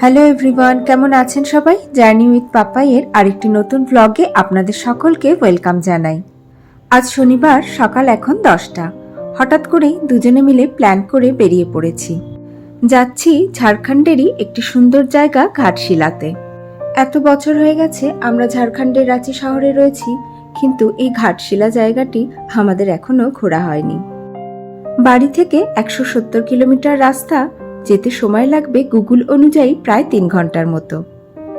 Hello everyone, কেমন আছেন সবাই? জার্নি উইথ পাপাইয়ের আরেকটি নতুন ব্লগে আপনাদের সকলকে ওয়েলকাম জানাই। আজ শনিবার, সকাল এখন দশটা। হঠাৎ করেই দুজনে মিলে প্ল্যান করে বেরিয়ে পড়েছি। যাচ্ছি ঝাড়খণ্ডেরই একটি সুন্দর জায়গা ঘাটশিলাতে। এত বছর হয়ে গেছে আমরা ঝাড়খণ্ডের রাঁচি শহরে রয়েছি, কিন্তু এই ঘাটশিলা জায়গাটি আমাদের এখনও ঘোরা হয়নি। বাড়ি থেকে একশো সত্তর কিলোমিটার রাস্তা যেতে সময় লাগবে গুগল অনুযায়ী প্রায় তিন ঘণ্টার মতো।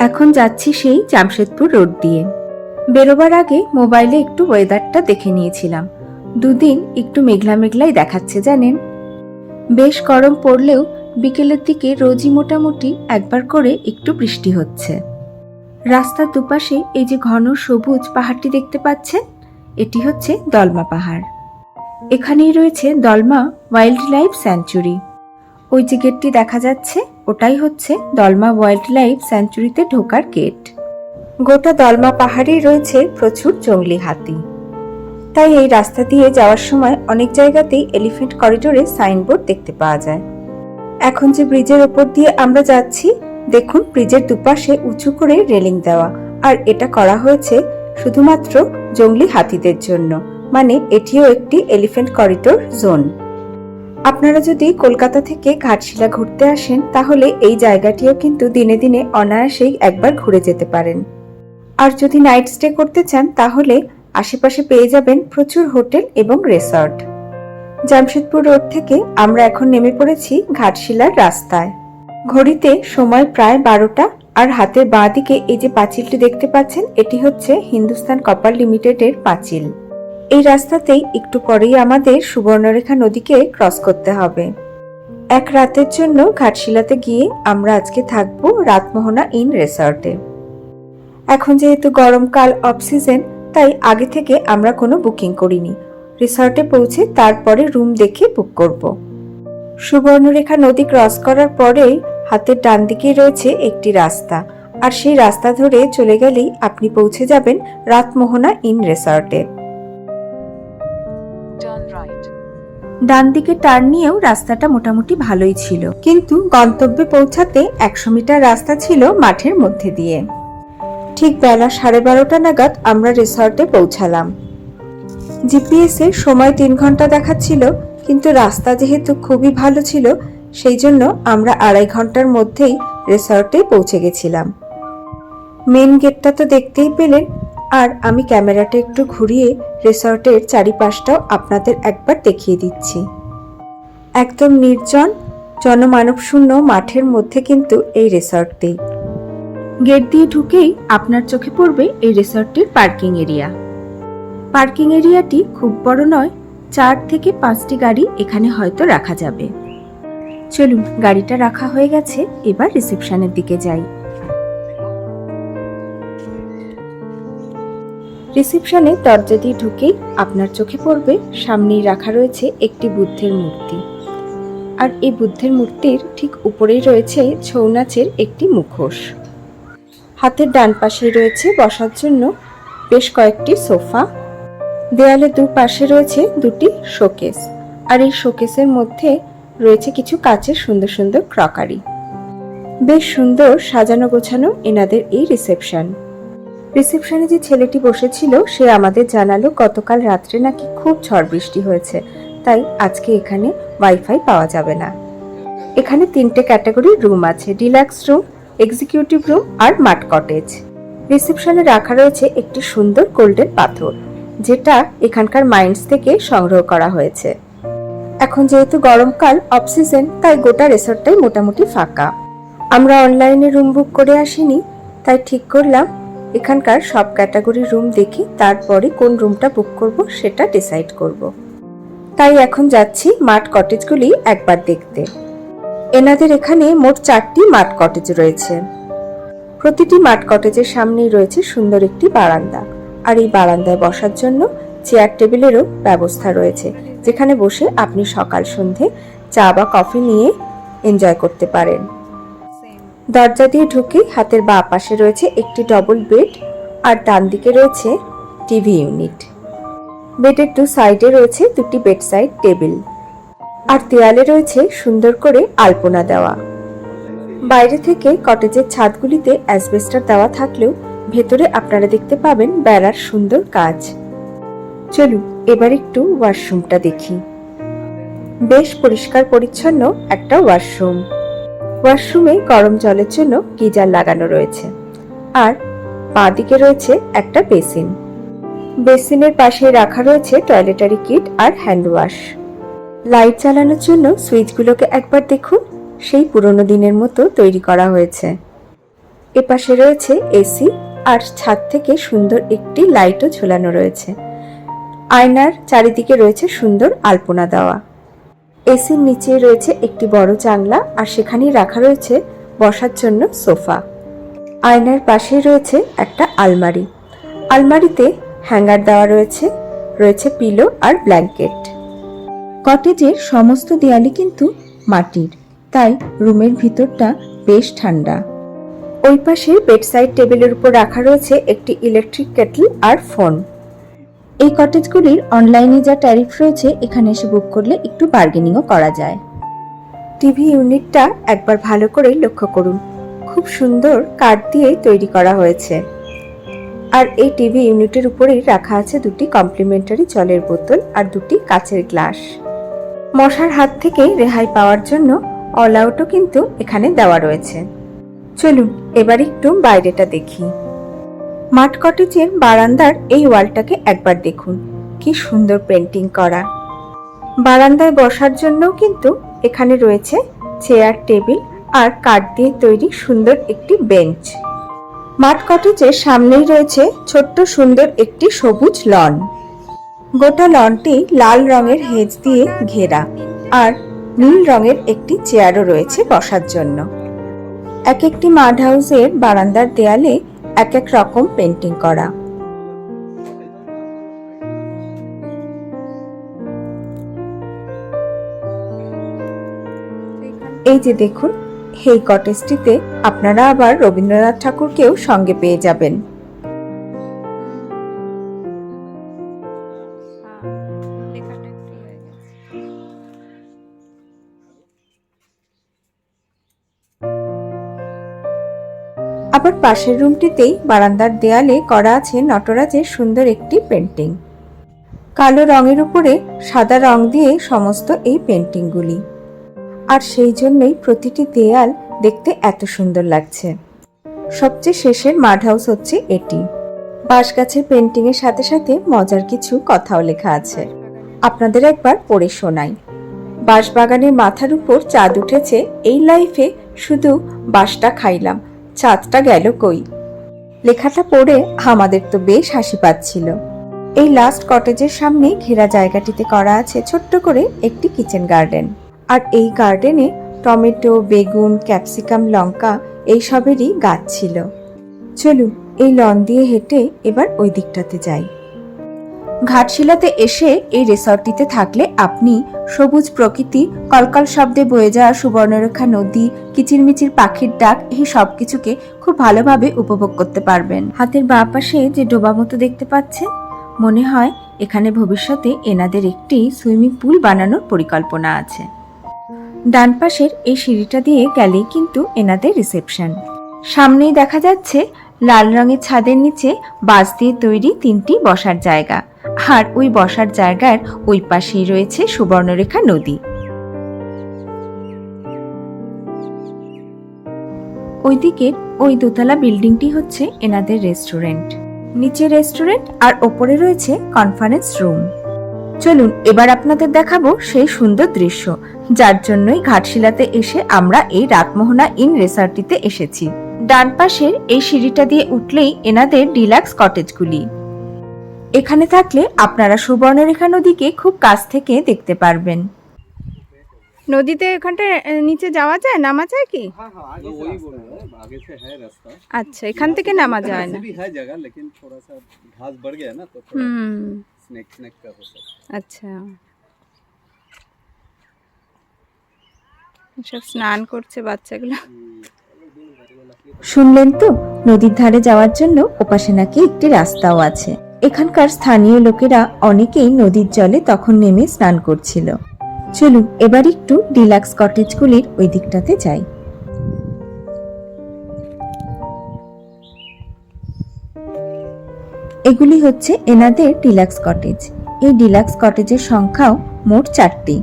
এখন যাচ্ছি সেই জামশেদপুর রোড দিয়ে। বেরোবার আগে মোবাইলে একটু ওয়েদারটা দেখে নিয়েছিলাম। দুদিন একটু মেঘলা মেঘলাই দেখাচ্ছে, জানেন? বেশ গরম পড়লেও বিকেলের দিকে রোজই মোটামুটি একবার করে একটু বৃষ্টি হচ্ছে। রাস্তার দুপাশে এই যে ঘন সবুজ পাহাড়টি দেখতে পাচ্ছেন, এটি হচ্ছে দলমা পাহাড়। এখানেই রয়েছে দলমা ওয়াইল্ড লাইফ স্যাঞ্চুরি। ওই যে গেটটি দেখা যাচ্ছে, ওটাই হচ্ছে দলমা ওয়াইল্ড লাইফ স্যাঞ্চুরিতে ঢোকার গেট। গোটা দলমা পাহাড়েই রয়েছে প্রচুর জঙ্গলি হাতি। তাই এই রাস্তা দিয়ে যাওয়ার সময় অনেক জায়গাতেই এলিফেন্ট করিডোরে সাইনবোর্ড দেখতে পাওয়া যায়। এখন যে ব্রিজের ওপর দিয়ে আমরা যাচ্ছি, দেখুন ব্রিজের দুপাশে উঁচু করে রেলিং দেওয়া, আর এটা করা হয়েছে শুধুমাত্র জঙ্গলি হাতিদের জন্য। মানে এটিও একটি এলিফেন্ট করিডোর জোন। আপনারা যদি কলকাতা থেকে ঘাটশিলা ঘুরতে আসেন, তাহলে এই জায়গাটিও কিন্তু দিনে দিনে অনায়াসেই একবার ঘুরে যেতে পারেন। আর যদি নাইট স্টে করতে চান, তাহলে আশেপাশে পেয়ে যাবেন প্রচুর হোটেল এবং রিসর্ট। জামশেদপুর রোড থেকে আমরা এখন নেমে পড়েছি ঘাটশিলার রাস্তায়। ঘড়িতে সময় প্রায় বারোটা, আর হাতের বাঁ দিকে এই যে পাঁচিলটি দেখতে পাচ্ছেন, এটি হচ্ছে হিন্দুস্তান কপার লিমিটেডের পাঁচিল। এই রাস্তাতেই একটু পরেই আমাদের সুবর্ণরেখা নদীকে ক্রস করতে হবে। এক রাতের জন্য ঘাটশিলাতে গিয়ে আমরা আজকে থাকব রাতমোহনা ইন রিসর্টে। এখন যেহেতু গরমকাল অফ সিজন তাই আগে থেকে আমরা কোনো বুকিং করিনি। রিসর্টে পৌঁছে তারপরে রুম দেখে বুক করব। সুবর্ণরেখা নদী ক্রস করার পরেই হাতের ডান দিকেই রয়েছে একটি রাস্তা। আর সেই রাস্তা ধরে চলে গেলেই আপনি পৌঁছে যাবেন রাতমোহনা ইন রিসর্টে। ডান দিকে টার্ন নিয়েও রাস্তাটা মোটামুটি ভালোই ছিল। কিন্তু গন্তব্যে পৌঁছাতে একশো মিটার রাস্তা ছিল মাঠের মধ্যে দিয়ে। ঠিক বেলা সাড়ে বারোটা নাগাদ আমরা রিসর্টে পৌঁছালাম। জিপিএস সময় তিন ঘণ্টা দেখাচ্ছিল, কিন্তু রাস্তা যেহেতু খুবই ভালো ছিল, সেই জন্য আমরা আড়াই ঘণ্টার মধ্যেই রিসর্টে পৌঁছে গেছিলাম। মেন গেটটা তো দেখতেই পেলেন আর আমি ক্যামেরাটা একটু ঘুরিয়ে রিসর্টের চারিপাশটাও আপনাদের একবার দেখিয়ে দিচ্ছি। একদম নির্জন, জনমানবশূন্য মাঠের মধ্যে কিন্তু এই রিসর্টটি। গেট দিয়ে ঢুকেই আপনার চোখে পড়বে এই রিসর্টটির পার্কিং এরিয়া। পার্কিং এরিয়াটি খুব বড় নয়, চার থেকে পাঁচটি গাড়ি এখানে হয়তো রাখা যাবে। চলুন, গাড়িটা রাখা হয়ে গেছে, এবার রিসেপশনের দিকে যাই। রিসেপশনে দরজা দিয়ে ঢুকেই আপনার চোখে পড়বে, সামনেই রাখা রয়েছে একটি বুদ্ধের মূর্তি। আর এই বুদ্ধের মূর্তির ঠিক উপরেই রয়েছে ছৌ নাচের একটি মুখোশ। হাতের ডান পাশেই রয়েছে বসার জন্য বেশ কয়েকটি সোফা। দেয়ালে দুপাশে রয়েছে দুটি শোকেস। আর এই শোকেসের মধ্যে রয়েছে কিছু কাচের সুন্দর সুন্দর ক্রকারি। বেশ সুন্দর সাজানো গোছানো এনাদের এই রিসেপশন। রিসেপশনে যে ছেলেটি বসেছিল, সে আমাদের জানালো গতকাল রাত্রে নাকি খুব ঝড় বৃষ্টি হয়েছে, তাই আজকে এখানে ওয়াইফাই পাওয়া যাবে না। এখানে তিনটে ক্যাটাগরির রুম আছে, ডিলাক্স রুম, এক্সিকিউটিভ রুম আর মাঠ কটেজ। রিসেপশনে রাখা রয়েছে একটি সুন্দর গোল্ডেন পাথর, যেটা এখানকার মাইন্ডস থেকে সংগ্রহ করা হয়েছে। এখন যেহেতু গরমকাল অফ সিজন তাই গোটা রিসোর্টটাই মোটামুটি ফাঁকা। আমরা অনলাইনে রুম বুক করে আসিনি, তাই ঠিক করলাম এখানকার সব ক্যাটাগরি রুম দেখি, তারপরে কোন রুমটা বুক করব সেটা ডিসাইড করব। তাই এখন যাচ্ছি মাঠ কটেজগুলি একবার দেখতে। এনাদের এখানে মোট চারটি মাঠ কটেজ রয়েছে। প্রতিটি মাঠ কটেজের সামনেই রয়েছে সুন্দর একটি বারান্দা। আর এই বারান্দায় বসার জন্য চেয়ার টেবিলেরও ব্যবস্থা রয়েছে, যেখানে বসে আপনি সকাল সন্ধে চা বা কফি নিয়ে এনজয় করতে পারেন। দরজা দিয়ে ঢুকে, হাতের বাঁ পাশে রয়েছে একটি ডবল বেড আর ডান দিকে রয়েছে টিভি ইউনিট বেডের দু সাইডে রয়েছে দুটি বেড সাইড টেবিল আর দেয়ালে রয়েছে সুন্দর করে আলপনা দেওয়া। বাইরে থেকে কটেজের ছাদগুলিতে অ্যাসবেস্টার দেওয়া থাকলেও ভেতরে আপনারা দেখতে পাবেন বেড়ার সুন্দর কাজ। চলুন, এবার একটু ওয়াশরুমটা দেখি। বেশ পরিষ্কার পরিচ্ছন্ন একটা ওয়াশরুম ওয়াশরুমে গরম জলের জন্য গিজার লাগানো রয়েছে। আর বাঁ দিকে রয়েছে একটা বেসিন। বেসিনের পাশে রাখা রয়েছে টয়লেটারি কিট আর হ্যান্ড ওয়াশ। লাইট চালানোর জন্য সুইচগুলোকে একবার দেখুন, সেই পুরনো দিনের মতো তৈরি করা হয়েছে। এপাশে রয়েছে এসি আর ছাদ থেকে সুন্দর একটি লাইটও ঝোলানো রয়েছে। আয়নার চারিদিকে রয়েছে সুন্দর আলপনা দেওয়া। এসির নিচে রয়েছে একটি বড় জানলা আর সেখানেই রাখা রয়েছে বসার জন্য সোফা। আয়নার পাশেই রয়েছে একটা আলমারি। আলমারিতে হ্যাঙ্গার দেওয়া রয়েছে রয়েছে পিলো আর ব্ল্যাঙ্কেট। কটেজের সমস্ত দেয়ালই কিন্তু মাটির, তাই রুমের ভিতরটা বেশ ঠান্ডা। ওই পাশে বেডসাইড টেবিলের উপর রাখা রয়েছে একটি ইলেকট্রিক কেটল আর ফোন। এই কটেজগুলির অনলাইনে যা ট্যারিফ রয়েছে, এখানে এসে বুক করলে একটু বার্গেনিংও করা যায়। টিভি ইউনিটটা একবার ভালো করে লক্ষ্য করুন। খুব সুন্দর কাঠ দিয়ে তৈরি করা হয়েছে। আর এই টিভি ইউনিটের উপরেই রাখা আছে দুটি কমপ্লিমেন্টারি জলের বোতল আর দুটি কাচের গ্লাস। মশার হাত থেকে রেহাই পাওয়ার জন্য অল আউটও কিন্তু এখানে দেওয়া রয়েছে। চলুন, এবার একটু বাইরেটা দেখি। মাঠ কটেজের বারান্দার এই ওয়ালটাকে একবার দেখুন। কি সুন্দর পেন্টিং করা। বারান্দায় বসার জন্যও কিন্তু এখানে রয়েছে চেয়ার, টেবিল আর কাঠ দিয়ে তৈরি সুন্দর একটি বেঞ্চ। মাঠ কটেজের সামনেই রয়েছে ছোট্ট সুন্দর একটি সবুজ লন। গোটা লনটি লাল রঙের হেজ দিয়ে ঘেরা আর নীল রঙের একটি চেয়ারও রয়েছে বসার জন্য। এক একটি মাড হাউসের বারান্দার দেয়ালে এক এক রকম পেন্টিং করা। এই যে দেখুন, এই কটেজটিতে আপনারা আবার রবীন্দ্রনাথ ঠাকুরকেও সঙ্গে পেয়ে যাবেন। আবার পাশের রুমটিতেই বারান্দার দেয়ালে করা আছে নটরাজের সুন্দর একটি পেন্টিং। কালো রঙের উপরে সাদা রং দিয়ে সমস্ত এই পেন্টিংগুলি। আর সেই জন্যই প্রতিটি দেয়াল দেখতে এত সুন্দর লাগছে। সবচেয়ে শেষের মাড হাউস হচ্ছে এটি। বাঁশ গাছের পেন্টিং এর সাথে সাথে মজার কিছু কথাও লেখা আছে। আপনাদের একবার পড়ে শোনাই। বাঁশবাগানের মাথার উপর চাঁদ উঠেছে, এই লাইফে শুধু বাঁশটা খাইলাম। চাঁদটা গেল কই? লেখাটা পড়ে আমাদের তো বেশ হাসি পাচ্ছিল। এই লাস্ট কটেজের সামনে ঘেরা জায়গাটিতে করা আছে ছোট্ট করে একটি কিচেন গার্ডেন আর এই গার্ডেনে টমেটো, বেগুন ক্যাপসিকাম লঙ্কা এইসবেরই গাছ ছিল। চলুন এই লন দিয়ে হেঁটে এবার ওই দিকটাতে যাই। ঘাটশিলাতে এসে এই রিসর্টটিতে থাকলে আপনি সবুজ প্রকৃতি, কলকল শব্দে বয়ে যাওয়া সুবর্ণরেখা নদী, কিচিরমিচির পাখির ডাক, এই সবকিছুকে খুব ভালোভাবে উপভোগ করতে পারবেন। হাতের বাঁ পাশে যে ডোবা মতো দেখতে পাচ্ছেন, মনে হয় এখানে ভবিষ্যতে এনাদের একটি সুইমিং পুল বানানোর পরিকল্পনা আছে। ডান পাশের এই সিঁড়িটা দিয়ে গেলেই কিন্তু এনাদের রিসেপশন। সামনেই দেখা যাচ্ছে লাল রঙের ছাদের নিচে বাঁশ দিয়ে তৈরি তিনটি বসার জায়গা। আর ওই বসার জায়গার ওই পাশেই রয়েছে সুবর্ণরেখা নদী। ওইদিকে ওই দোতলা বিল্ডিংটি হচ্ছে এনাদের রেস্টুরেন্ট। নিচে রেস্টুরেন্ট আর ওপরে রয়েছে কনফারেন্স রুম। চলুন এবার আপনাদের দেখাবো সেই সুন্দর দৃশ্য, যার জন্যই ঘাটশিলাতে এসে আমরা এই রাতমোহনা ইন রেসার্টিতে এসেছি। ডান পাশের এই সিঁড়িটা দিয়ে উঠলেই এনাদের ডিলাক্স কটেজগুলি। এখানে থাকলে আপনারা সুবর্ণরেখা নদীকে খুব কাছ থেকে দেখতে পারবেন। নদীতে এখানটা নিচে যাওয়া যায়? নামা যায় কি? আচ্ছা এখান থেকে নামা যায় না। আচ্ছা। স্নান করছে বাচ্চাগুলো। শুনলেন তো নদীর ধারে যাওয়ার জন্য ওপাশে নাকি একটি রাস্তাও আছে। এখানকার স্থানীয় লোকেরা অনেকেই নদীর জলে তখন নেমে স্নান করছিল। চলুন, এবার একটু ডিলাক্স কটেজগুলির ওই দিকটাতে যাই। এগুলি হচ্ছে এনাদের ডিলাক্স কটেজ। এই ডিলাক্স কটেজের সংখ্যাও মোট চারটি।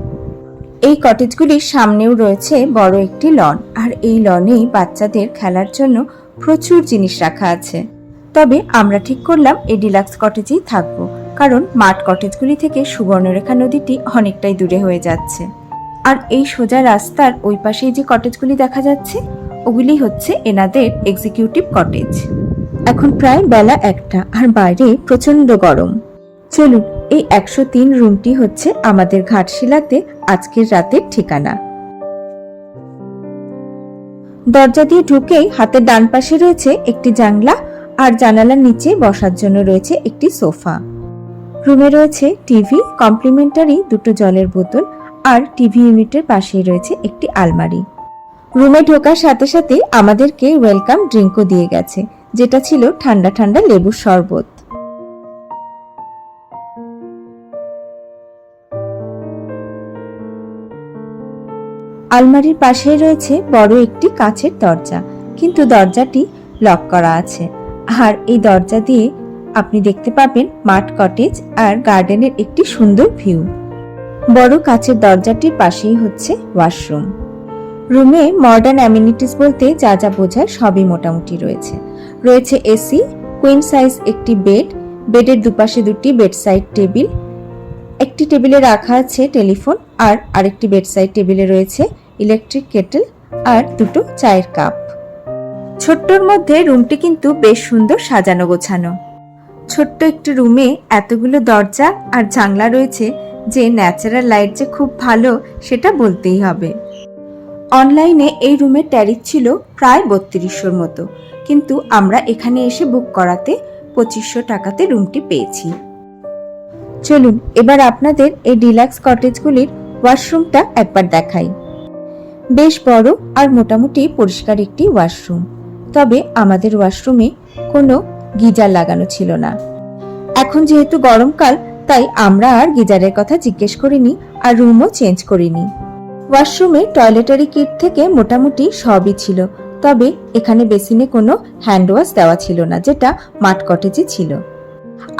এই কটেজগুলির সামনেও রয়েছে বড় একটি লন, আর এই লনেই বাচ্চাদের খেলার জন্য প্রচুর জিনিস রাখা আছে। তবে আমরা ঠিক করলাম এই ডিলাক্স কটেজেই থাকব, কারণ মাঠ কটেজগুলি থেকে সুবর্ণরেখা নদীটি অনেকটাই দূরে হয়ে যাচ্ছে। আর এই সোজা রাস্তার ওই পাশেই যে কটেজগুলি দেখা যাচ্ছে, ওগুলি হচ্ছে এনাদের এক্সিকিউটিভ কটেজ এখন প্রায় বেলা একটা, আর বাইরে প্রচণ্ড গরম। চলুন, এই একশো তিন রুমটি হচ্ছে আমাদের ঘাটশিলাতে আজকের রাতের ঠিকানা। দরজা দিয়ে ঢুকেই হাতের ডান পাশে রয়েছে একটি জানলা আর জানালার নিচে বসার জন্য রয়েছে একটি সোফা। রুমে রয়েছে টিভি, কমপ্লিমেন্টারি দুটো জলের বোতল আর টিভি ইউনিটের পাশেই রয়েছে একটি আলমারি। রুমে ঢোকার সাথে সাথে আমাদেরকে ওয়েলকাম ড্রিঙ্কও দিয়ে গেছে, যেটা ছিল ঠান্ডা ঠান্ডা লেবুর শরবত। আলমারির পাশেই রয়েছে বড় একটি কাঁচের দরজা, কিন্তু দরজাটি লক করা আছে। আর এই দরজা দিয়ে আপনি দেখতে পাবেন মাঠ কটেজ আর গার্ডেনের একটি সুন্দর ভিউ বড় কাঁচের দরজাটির পাশেই হচ্ছে ওয়াশরুম রুমে মডার্ন অ্যামিনিটিস বলতে যা যা বোঝায় সবই মোটামুটি রয়েছে। রয়েছে এসি কুইন সাইজ একটি বেড বেডের দুপাশে দুটি বেডসাইড টেবিল একটি টেবিলে রাখা আছে টেলিফোন আর আরেকটি বেডসাইড টেবিলে রয়েছে ইলেকট্রিক কেটেল আর দুটো চায়ের কাপ ছোট্টর মধ্যে রুমটি কিন্তু বেশ সুন্দর সাজানো গোছানো। ছোট্ট একটি রুমে এতগুলো দরজা আর জানলা রয়েছে যে ন্যাচারাল লাইট যে খুব ভালো সেটা বলতেই হবে। অনলাইনে এই রুমের ট্যারিফ ছিল প্রায় বত্রিশশোর মতো। কিন্তু আমরা এখানে এসে বুক করাতে পঁচিশশো টাকাতে রুমটি পেয়েছি। চলুন, এবার আপনাদের এই ডিলাক্স কটেজগুলির ওয়াশরুমটা একবার দেখাই। বেশ বড় আর মোটামুটি পরিষ্কার একটি ওয়াশরুম। তবে আমাদের ওয়াশরুমে কোনো গিজার লাগানো ছিল না। এখন যেহেতু গরমকাল, তাই আমরা আর গিজারের কথা জিজ্ঞেস করিনি আর রুমও চেঞ্জ করিনি। ওয়াশরুমে টয়লেটারি কিট থেকে মোটামুটি সবই ছিল, তবে এখানে বেসিনে কোনো হ্যান্ড ওয়াশ দেওয়া ছিল না, যেটা মাঠ কটেজে ছিল।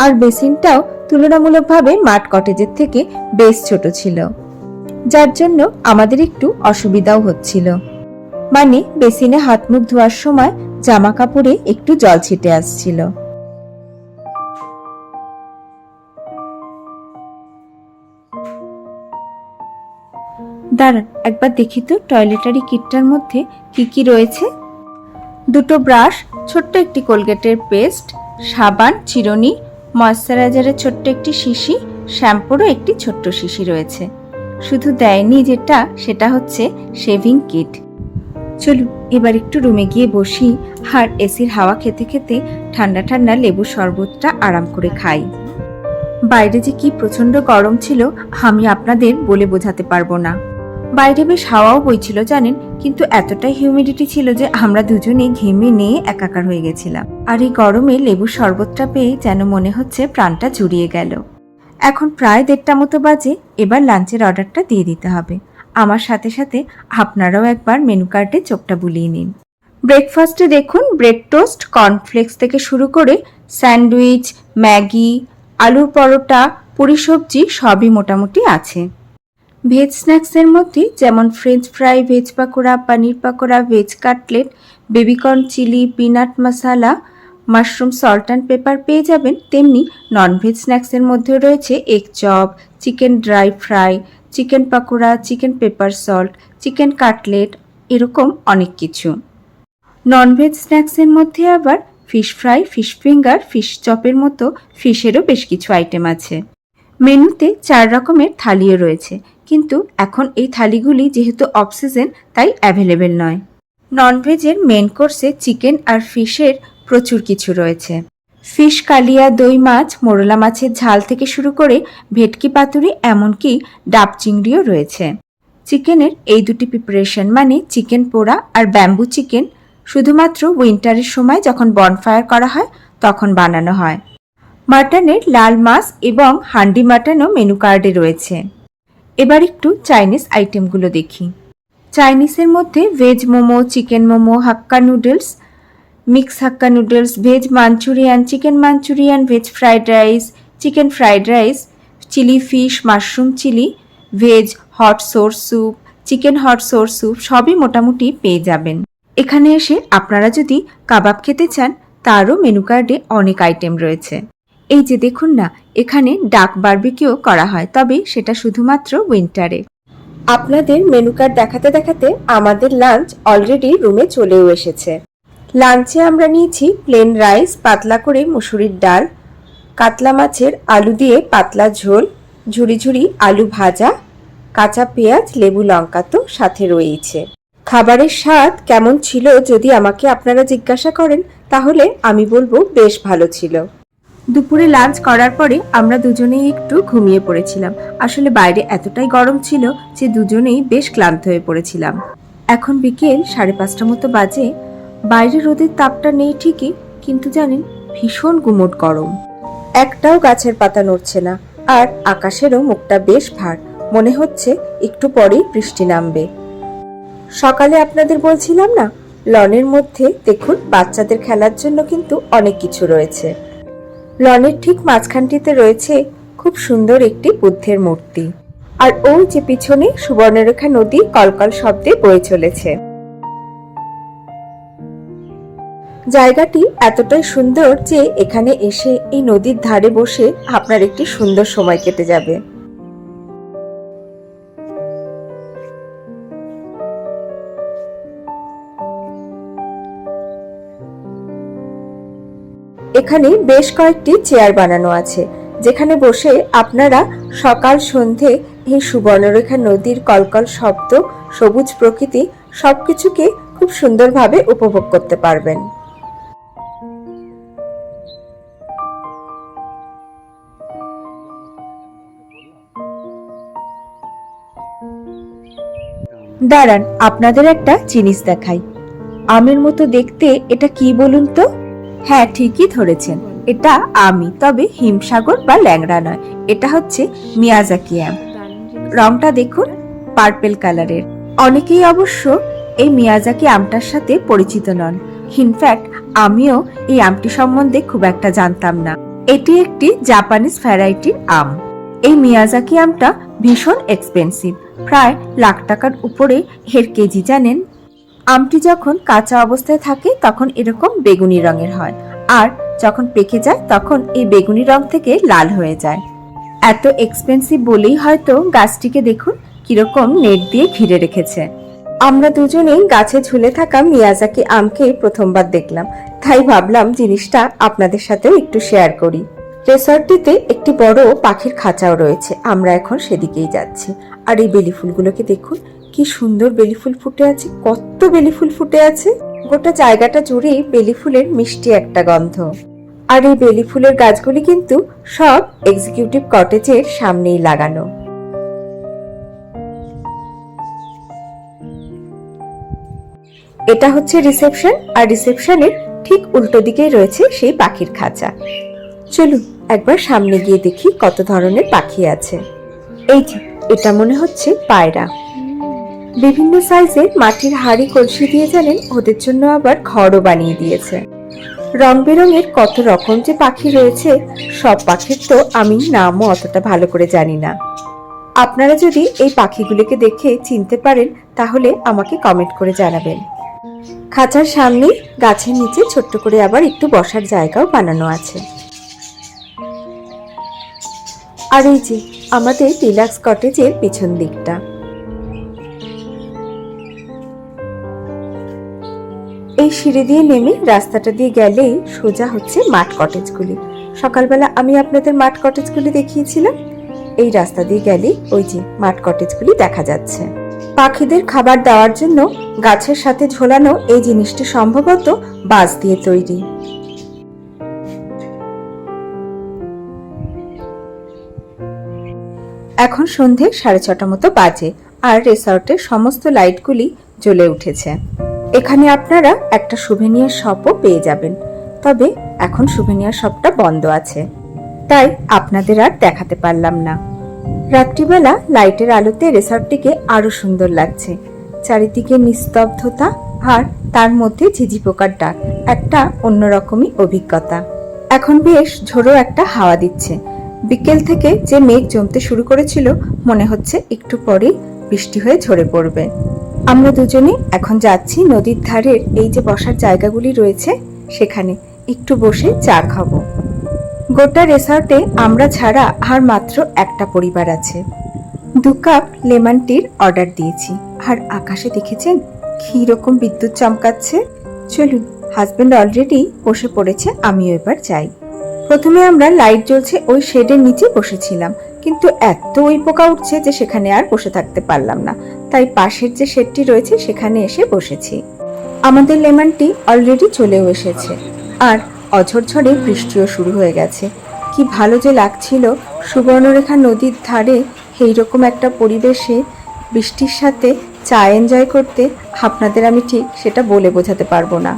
আর বেসিনটাও তুলনামূলকভাবে মাঠ কটেজের থেকে বেশ ছোট ছিল, যার জন্য আমাদের একটু অসুবিধাও হচ্ছিল। মানে বেসিনে হাত মুখ ধোয়ার সময় জামা কাপড়ে একটু জল ছিটে আসছিল। দাঁড়ান, একবার দেখি তো টয়লেটারি কিটটার মধ্যে কি কি রয়েছে। দুটো ব্রাশ, ছোট্ট একটি কোলগেটের পেস্ট, সাবান, চিরুনি, ময়শ্চারাইজারের ছোট্ট একটি শিশি, শ্যাম্পুরও একটি ছোট্ট শিশি রয়েছে। শুধু দেয়নি যেটা, সেটা হচ্ছে শেভিং কিট। চলুন, এবার একটু রুমে গিয়ে বসি। আর এসির হাওয়া খেতে খেতে ঠান্ডা ঠান্ডা লেবু শরবতটা আরাম করে খাই। বাইরে যে কি প্রচণ্ড গরম ছিল, আমি আপনাদের বলে বোঝাতে পারব না। বাইরে বেশ হাওয়াও বইছিল, জানেন, কিন্তু এতটাই হিউমিডিটি ছিল যে আমরা দুজনেই ঘেমে নিয়ে একাকার হয়ে গেছিলাম। আর এই গরমে লেবুর শরবতটা পেয়ে যেন মনে হচ্ছে প্রাণটা জুড়িয়ে গেল। এখন প্রায় দেড়টা মতো বাজে, এবার লাঞ্চের অর্ডারটা দিয়ে দিতে হবে। আমার সাথে সাথে আপনারাও একবার মেনু কার্ডে চোখটা বুলিয়ে নিন। ব্রেকফাস্টে দেখুন ব্রেড টোস্ট কর্নফ্লেক্স থেকে শুরু করে স্যান্ডউইচ, ম্যাগি, আলুর পরোটা, পুরি সবজি সবই মোটামুটি আছে। ভেজ স্ন্যাক্সের মধ্যে যেমন French fry veg pakora, paneer pakora veg cutlet baby corn chilli peanut masala mushroom salt and pepper পেয়ে যাবেন। তেমনি ননভেজ স্ন্যাক্সের মধ্যে রয়েছে egg chop chicken dry fry chicken pakora, chicken pepper salt, chicken cutlet, এরকম অনেক কিছু। ননভেজ স্ন্যাক্সের মধ্যে আবার fish fry, fish finger, fish চপের মতো ফিশেরও বেশ কিছু আইটেম আছে। মেনুতে চার রকমের থালিও রয়েছে, কিন্তু এখন এই থালিগুলি যেহেতু অফ সিজন, তাই অ্যাভেলেবেল নয়। ননভেজের মেন কোর্সে চিকেন আর ফিশের প্রচুর কিছু রয়েছে। ফিশ, কালিয়া, দই মাছ, মোরলা মাছের ঝাল থেকে শুরু করে ভেটকি পাতুরি, এমনকি ডাব চিংড়িও রয়েছে। চিকেনের এই দুটি প্রিপারেশন মানে চিকেন পোড়া আর ব্যাম্বু চিকেন শুধুমাত্র উইন্টারের সময় যখন বনফায়ার করা হয়, তখন বানানো হয়। মাটনের লাল মাছ এবং হান্ডি মাটনও মেনু কার্ডে রয়েছে। এবার একটু চাইনিজ আইটেমগুলো দেখি। চাইনিজের মধ্যে veg momo chicken momo, hakka noodles mix hakka noodles, veg manchurian, chicken manchurian, veg fried rice, chicken fried rice, chilli fish, mushroom chilli, veg hot sour soup, chicken hot sour soup, সবই মোটামুটি পেয়ে যাবেন। এখানে এসে আপনারা যদি কাবাব খেতে চান, তারও মেনু কার্ডে অনেক আইটেম রয়েছে। এই যে দেখুন না, এখানে ডাক বার্বিকিও করা হয়, তবে সেটা শুধুমাত্র উইন্টারে। আপনাদের মেনু কার্ড দেখাতে দেখাতে আমাদের লাঞ্চ অলরেডি রুমে চলেও এসেছে। লাঞ্চে আমরা নিয়েছি প্লেন রাইস পাতলা করে মুসুরির ডাল, কাতলা মাছের আলু দিয়ে পাতলা ঝোল ঝুড়ি ঝুড়ি আলু ভাজা, কাঁচা পেঁয়াজ, লেবু লঙ্কা তো সাথে রয়েছে খাবারের স্বাদ কেমন ছিল যদি আমাকে আপনারা জিজ্ঞাসা করেন, তাহলে আমি বলব বেশ ভালো ছিল। দুপুরে লাঞ্চ করার পরে আমরা দুজনেই একটু ঘুমিয়ে পড়েছিলাম। আসলে বাইরে এতটাই গরম ছিল যে দুজনেই বেশ ক্লান্ত হয়ে পড়েছিলাম। এখন বিকেল সাড়ে পাঁচটা মতো বাজে। বাইরে রোদের তাপটা নেই ঠিকই, কিন্তু জানেন, ভীষণ গুমোট গরম। একটাও গাছের পাতা নড়ছে না, আর আকাশেরও মুখটা বেশ ভার। মনে হচ্ছে একটু পরেই বৃষ্টি নামবে। সকালে আপনাদের বলছিলাম না, লনের মধ্যে দেখুন বাচ্চাদের খেলার জন্য কিন্তু অনেক কিছু রয়েছে। লনের ঠিক মাঝখানটিতে রয়েছে খুব সুন্দর একটি বুদ্ধের মূর্তি। আর ওই যে পিছনে সুবর্ণরেখা নদী কলকল শব্দে বয়ে চলেছে। জায়গাটি এতটাই সুন্দর যে এখানে এসে এই নদীর ধারে বসে আপনার একটি সুন্দর সময় কেটে যাবে। এখানে বেশ কয়েকটি চেয়ার বানানো আছে, যেখানে বসে আপনারা সকাল সন্ধে এই সুবর্ণরেখা নদীর কলকল শব্দ, সবুজ প্রকৃতি সবকিছুকে খুব সুন্দরভাবে উপভোগ করতে পারবেন। দাঁড়ান, আপনাদের একটা জিনিস দেখাই। আমের মতো দেখতে এটা কি বলুন তো? হ্যাঁ ঠিকই ধরেছেন। এটা আমি, তবে হিমসাগর বা ল্যাংড়া নয়। এটা হচ্ছে মিয়াজাকি আম। রংটা দেখুন পার্পেল কালারের। অনেকেই অবশ্য এই মিয়াজাকি আমটার সাথে পরিচিত নন। ইনফ্যাক্ট আমিও এই আমটি সম্বন্ধে খুব একটা জানতাম না। এটি একটি জাপানিজ ভ্যারাইটির আম। এই মিয়াজাকি আমটা ভীষণ এক্সপেন্সিভ প্রায় লাখ টাকার উপরে এর কেজি জানেন। আমটি যখন কাঁচা অবস্থায় থাকে, তখন এরকম বেগুনি রঙের হয়। আর যখন পেকে যায়, তখন এই বেগুনি রং থেকে লাল হয়ে যায়। এত এক্সপেন্সিভ বলেই হয়তো গাছটিকে দেখুন কীরকম নেট দিয়ে ঘিরে রেখেছে। আমরা দুজনেই গাছে ঝুলে থাকা মিয়াজাকি আমকে প্রথমবার দেখলাম। তাই ভাবলাম জিনিসটা আপনাদের সাথেও একটু শেয়ার করি। রিসর্টটিতে একটি বড় পাখির খাঁচাও রয়েছে। আমরা এখন সেদিকেই যাচ্ছি। আর এই বেলি ফুলগুলোকে দেখুন, কি সুন্দর বেলি ফুল ফুটে আছে, কত বেলি ফুল ফুটে আছে। গোটা জায়গাটা জুড়েই বেলি ফুলের মিষ্টি একটা গন্ধ। আর এই বেলি ফুলের গাছগুলি কিন্তু সব এক্সিকিউটিভ কটেজের সামনেই লাগানো। এটা হচ্ছে রিসেপশন আর রিসেপশনের ঠিক উল্টো দিকেই রয়েছে সেই পাখির খাঁচা। চলুন। একবার সামনে গিয়ে দেখি কত ধরনের পাখি আছে। এই যে, এটা মনে হচ্ছে পায়রা। বিভিন্ন সাইজের মাটির হাড়ি কলসি দিয়ে জানেন, ওদের জন্য আবার ঘরও বানিয়ে দিয়েছে। রং বেরঙের কত রকম যে পাখি রয়েছে, সব পাখির তো আমি নামও অতটা ভালো করে জানি না। আপনারা যদি এই পাখিগুলিকে দেখে চিনতে পারেন, তাহলে আমাকে কমেন্ট করে জানাবেন। খাঁচার সামনে গাছের নিচে ছোট্ট করে আবার একটু বসার জায়গাও বানানো আছে। আর এই যে, আমাদের ডিলাক্স কটেজের পিছন দিকটা। এই সিঁড়ি দিয়ে নেমে রাস্তাটা দিয়ে গেলেই সোজা হচ্ছে মাঠ কটেজগুলি। সকালবেলা আমি আপনাদের মাঠ কটেজগুলি দেখিয়েছিলাম। এই রাস্তা দিয়ে গেলেই ওই যে মাঠ কটেজগুলি দেখা যাচ্ছে। পাখিদের খাবার দেওয়ার জন্য গাছের সাথে ঝোলানো এই জিনিসটি সম্ভবত বাঁশ দিয়ে তৈরি। এখন সন্ধে সাড়ে ছটা মতো বাজে, আর রিসর্টের সমস্ত লাইটগুলি জ্বলে উঠেছে। এখানে আপনারা একটা সুভেনিয়ার শপও পেয়ে যাবেন, তবে এখন সুভেনিয়ার শপটা বন্ধ আছে। তাই আপনাদের আর দেখাতে পারলাম না। রাত্রিবেলা লাইটের আলোতে রিসর্টটিকে আরও সুন্দর লাগছে। চারিদিকে নিস্তব্ধতা আর তার মধ্যে ঝিঝি পোকার ডাক, একটা অন্যরকমই অভিজ্ঞতা। এখন বেশ ঝোড়ো একটা হাওয়া দিচ্ছে। বিকেল থেকে যে মেঘ জমতে শুরু করেছিল, মনে হচ্ছে একটু পরেই বৃষ্টি হয়ে ঝরে পড়বে। আমরা দুজনে এখন যাচ্ছি নদীর ধারের এই যে বসার জায়গাগুলি রয়েছে, সেখানে একটু বসে চা খাব। গোটা রেসর্টে আমরা ছাড়া আর মাত্র একটা পরিবার আছে। দু কাপ লেমন টির অর্ডার দিয়েছি। আর আকাশে দেখেছেন কি রকম বিদ্যুৎ চমকাচ্ছে? চলুন হাজবেন্ড অলরেডি বসে পড়েছে, আমিও এবার যাই। প্রথমে আমরা লাইট জ্বলছে ওই শেডের নিচে বসেছিলাম, কিন্তু এত ওই পোকা উঠছে যে সেখানে আর বসে থাকতে পারলাম না। তাই পাশের যে শেডটি রয়েছে সেখানে এসে বসেছি। আমাদের লেমন টি অলরেডি চলেও এসেছে, আর অঝরঝরে বৃষ্টিও শুরু হয়ে গেছে। কি ভালো যে লাগছিল সুবর্ণরেখা নদীর ধারে এইরকম একটা পরিবেশে বৃষ্টির সাথে চা এনজয় করতে আপনাদের আমি ঠিক সেটা বলে বোঝাতে পারব না।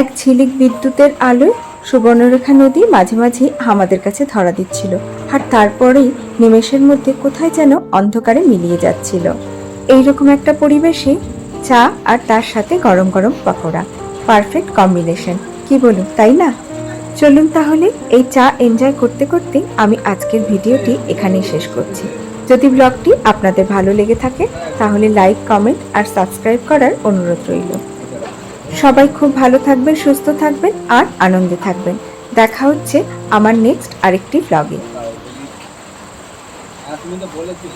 এক ঝিলিক বিদ্যুতের আলোয় সুবর্ণরেখা নদী মাঝে মাঝে আমাদের কাছে ধরা দিচ্ছিল, আর তারপরেই নিমেষের মধ্যে কোথায় যেন অন্ধকারে মিলিয়ে যাচ্ছিল। এইরকম একটা পরিবেশে চা আর তার সাথে গরম গরম পকোড়া, পারফেক্ট কম্বিনেশন, কি বলুন, তাই না? চলুন তাহলে এই চা এনজয় করতে করতে আমি আজকের ভিডিওটি এখানেই শেষ করছি। যদি ব্লগটি আপনাদের ভালো লেগে থাকে, তাহলে লাইক, কমেন্ট আর সাবস্ক্রাইব করার অনুরোধ রইল। সবাই খুব ভালো থাকবেন, সুস্থ থাকবেন আর আনন্দে থাকবেন। দেখা হচ্ছে আমার নেক্সট আরেকটি ব্লগে তো বলেছিলে।